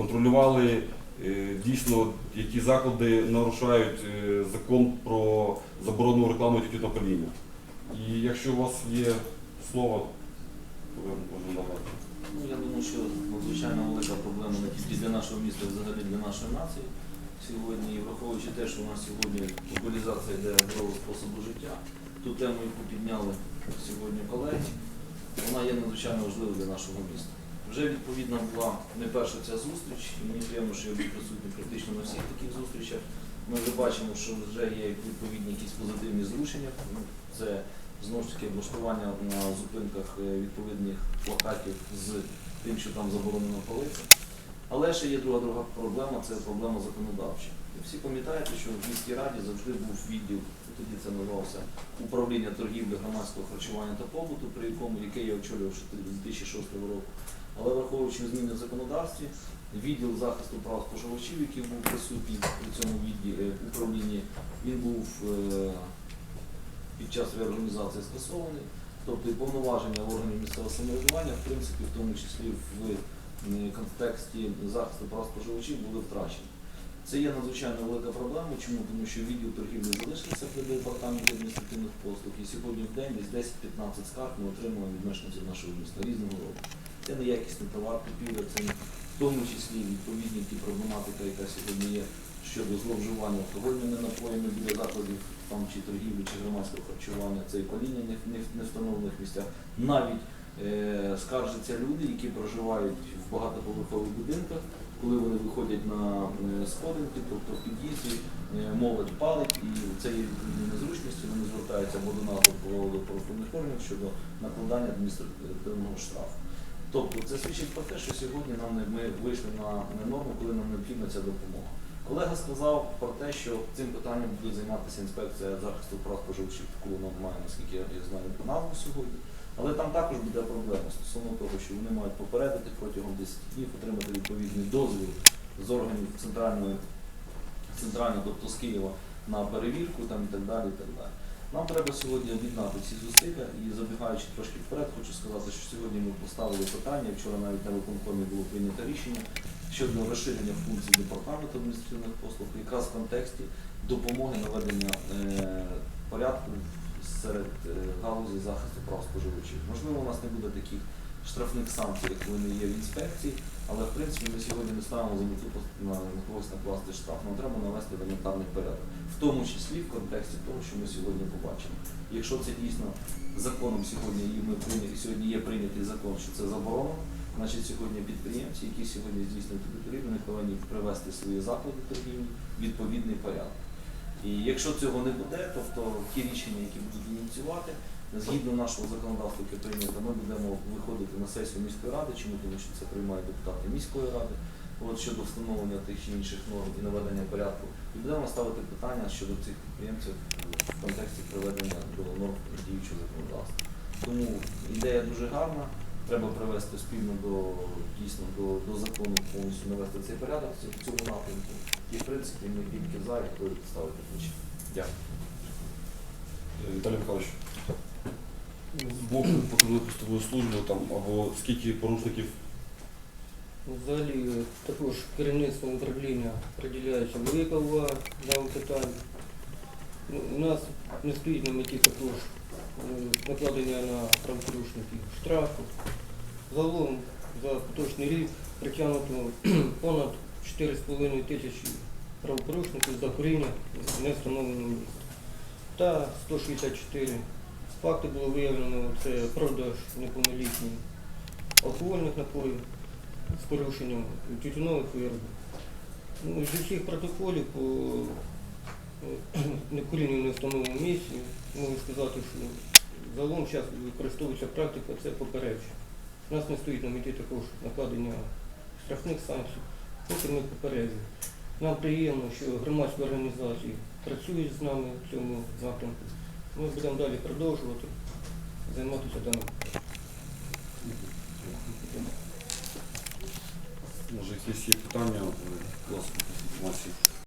контролювали е, дійсно, які заклади нарушають е, закон про заборону реклами тютюного паління. І якщо у вас є слово, то ви можете давати. Ну, я думаю, що надзвичайно велика проблема не тільки для нашого міста, а взагалі для нашої нації сьогодні, і враховуючи те, що у нас сьогодні популяризація йде здорового способу життя, ту тему, яку підняли сьогодні колеги, вона є надзвичайно важливою для нашого міста. Вже відповідна була не перша ця зустріч, і мені приємно, що я був присутній практично на всіх таких зустрічах. Ми вже бачимо, що вже є відповідні якісь позитивні зрушення. Ну, Це знову ж таки облаштування на зупинках е, відповідних плакатів з тим, що там заборонено палити. Але ще є друга друга проблема це проблема законодавча. Всі пам'ятаєте, що в міській раді завжди був відділ, тоді це називався управління торгівлі громадського харчування та побуту, при якому яке я очолював з 2006 року. Але враховуючи зміни в законодавстві, відділ захисту прав споживачів, який був присутній при цьому відділі е, управлінні, він був е, під час реорганізації скасований. Тобто і повноваження органів місцевого самоврядування, в принципі, в тому числі в е, контексті захисту прав споживачів, були втрачені. Це є надзвичайно велика проблема. Чому? Тому що відділ торгівлі залишився при департаменті адміністративних послуг, і сьогодні в день десь 10-15 скарг ми отримуємо від мешканців нашого міста різного року. Це неякісний товар купівля, це в тому числі відповідні ті проблематика, яка сьогодні є щодо зловживання алкогольними напоями біля закладів там чи торгівлі, чи громадського харчування, це і паління не, не, не встановлених місцях. Навіть е, скаржаться люди, які проживають в багатоповерхових будинках, коли вони виходять на е, сходинки, тобто в під'їзді, е, молодь палить, і це є відповідні незручності, вони звертаються або до до правоохоронних органів щодо накладання адміністративного штрафу. Тобто це свідчить про те, що сьогодні нам не- ми вийшли на на норму, коли нам необхідна ця допомога. Колега сказав про те, що цим питанням буде займатися інспекція захисту прав споживачів, таку вона має, наскільки я знаю, назву сьогодні. Але там також буде проблема стосовно того, що вони мають попередити протягом 10 днів, отримати відповідний дозвіл з органів центральної, центральної, тобто з Києва, на перевірку там, і так далі. І так далі. Нам треба сьогодні об'єднати ці зусилля і забігаючи трошки вперед, хочу сказати, що сьогодні ми поставили питання, вчора навіть на виконкомі було прийнято рішення щодо розширення функцій департаменту адміністративних послуг, якраз в контексті допомоги наведення е, порядку серед е, галузі захисту прав споживачів. Можливо, у нас не буде таких штрафних санкцій, як вони є в інспекції, але в принципі ми сьогодні не ставимо за мету на накласти штраф. Нам треба навести елементарний порядок, в тому числі в контексті того, що ми сьогодні побачимо. Якщо це дійсно законом сьогодні і ми прийняли сьогодні є прийнятий закон, що це заборонено, значить сьогодні підприємці, які сьогодні здійснюють відповідно, вони повинні привести свої заклади торгівлі в відповідний порядок. І якщо цього не буде, тобто ті рішення, які будуть ініціювати, згідно нашого законодавства, яке прийнято, ми будемо виходити на сесію міської ради, чому тому що це приймають депутати міської ради, от щодо встановлення тих чи інших норм і наведення порядку. І будемо ставити питання щодо цих підприємців в контексті приведення до норм діючого законодавства. Тому ідея дуже гарна. Треба привести спільно до дійсно до, до закону повністю навести цей порядок в цьому напрямку. І в принципі ми тільки за і готові ставити ключі. Дякую. Віталій Михайлович, з боку патрульної постової служби там або скільки порушників Взагалі також керівництвом управління приділяється велика увага даному. Ну, У нас не стоїть на меті також е, накладення на правопорушників штрафу. Загалом за поточний рік притягнуто понад 4,5 тисячі правопорушників за куріння в невстановленому місці. Та 164 факти було виявлено це продаж неповнолітніх алкогольних напоїв з порушенням тютюнових виробів. Ну, з усіх протоколів по некурінню в невстановленому місці можу сказати, що загалом зараз використовується практика це попередження. У нас не стоїть на меті також накладення штрафних санкцій, поки ми попереджуємо. Нам приємно, що громадські організації працюють з нами в цьому напрямку. Ми будемо далі продовжувати займатися даним. Може, якісь є питання, будь ласка.